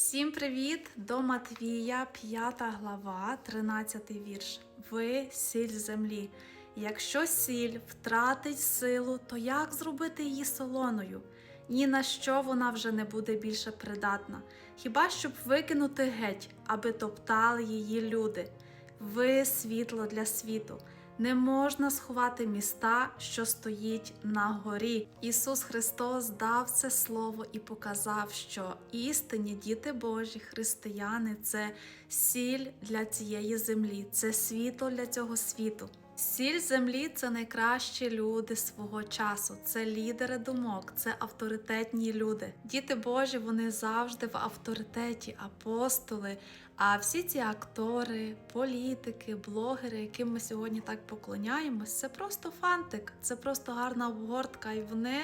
Всім привіт! До Матвія, 5 глава, 13 вірш. Ви сіль землі. Якщо сіль втратить силу, то як зробити її солоною? Ні на що вона вже не буде більше придатна, хіба щоб викинути геть, аби топтали її люди. Ви світло для світу. Не можна сховати міста, що стоїть на горі. Ісус Христос дав це слово і показав, що істинні діти Божі, християни це сіль для цієї землі, це світло для цього світу. Сіль землі це найкращі люди свого часу, це лідери думок, це авторитетні люди. Діти Божі вони завжди в авторитеті, апостоли. А всі ці актори, політики, блогери, яким ми сьогодні так поклоняємось, це просто фантик, це просто гарна обгортка, і вони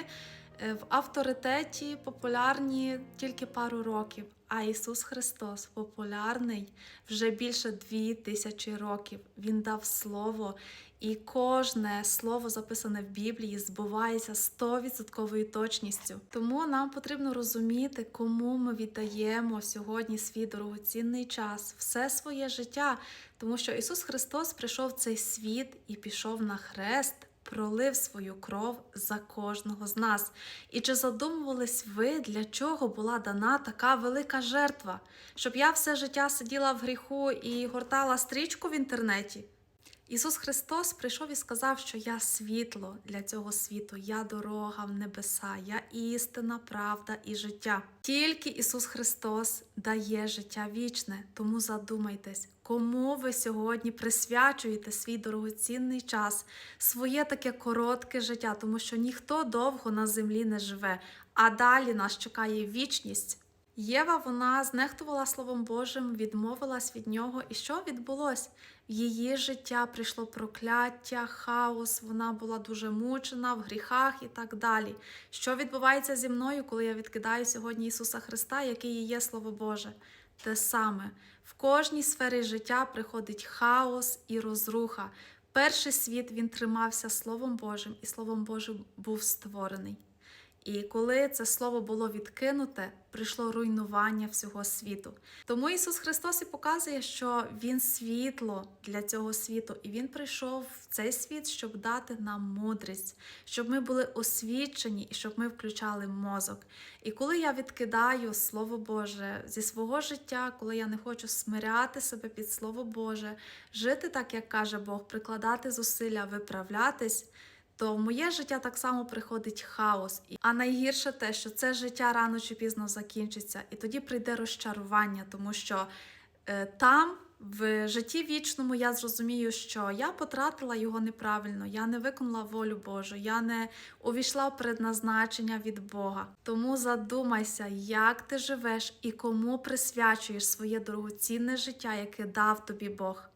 е, в авторитеті популярні тільки пару років. А Ісус Христос популярний вже більше дві тисячі років. Він дав слово, і кожне слово записане в Біблії збувається 100% точністю. Тому нам потрібно розуміти, кому ми віддаємо сьогодні свій дорогоцінний час, все своє життя, тому що Ісус Христос прийшов в цей світ і пішов на хрест. Пролив свою кров за кожного з нас. І чи задумувались ви, для чого була дана така велика жертва? Щоб я все життя сиділа в гріху і гортала стрічку в інтернеті? Ісус Христос прийшов і сказав, що я світло для цього світу, я дорога в небеса, я істина, правда і життя. Тільки Ісус Христос дає життя вічне, тому задумайтесь, кому ви сьогодні присвячуєте свій дорогоцінний час, своє таке коротке життя, тому що ніхто довго на землі не живе, а далі нас чекає вічність. Єва вона знехтувала Словом Божим, відмовилась від нього. І що відбулось? В її життя прийшло прокляття, хаос, вона була дуже мучена в гріхах і так далі. Що відбувається зі мною, коли я відкидаю сьогодні Ісуса Христа, який і є Слово Боже? Те саме в кожній сфері життя приходить хаос і розруха. Перший світ він тримався Словом Божим, і Словом Божим був створений. І коли це слово було відкинуте, прийшло руйнування всього світу. Тому Ісус Христос і показує, що Він світло для цього світу, і Він прийшов в цей світ, щоб дати нам мудрість, щоб ми були освічені і щоб ми включали мозок. І коли я відкидаю Слово Боже зі свого життя, коли я не хочу смиряти себе під Слово Боже, жити так, як каже Бог, прикладати зусилля, виправлятись то в моє життя так само приходить хаос. А найгірше те, що це життя рано чи пізно закінчиться, і тоді прийде розчарування, тому що е, там. В житті вічному я зрозумію, що я потратила його неправильно, я не виконала волю Божу, я не увійшла в предназначення від Бога. Тому задумайся, як ти живеш і кому присвячуєш своє дорогоцінне життя, яке дав тобі Бог.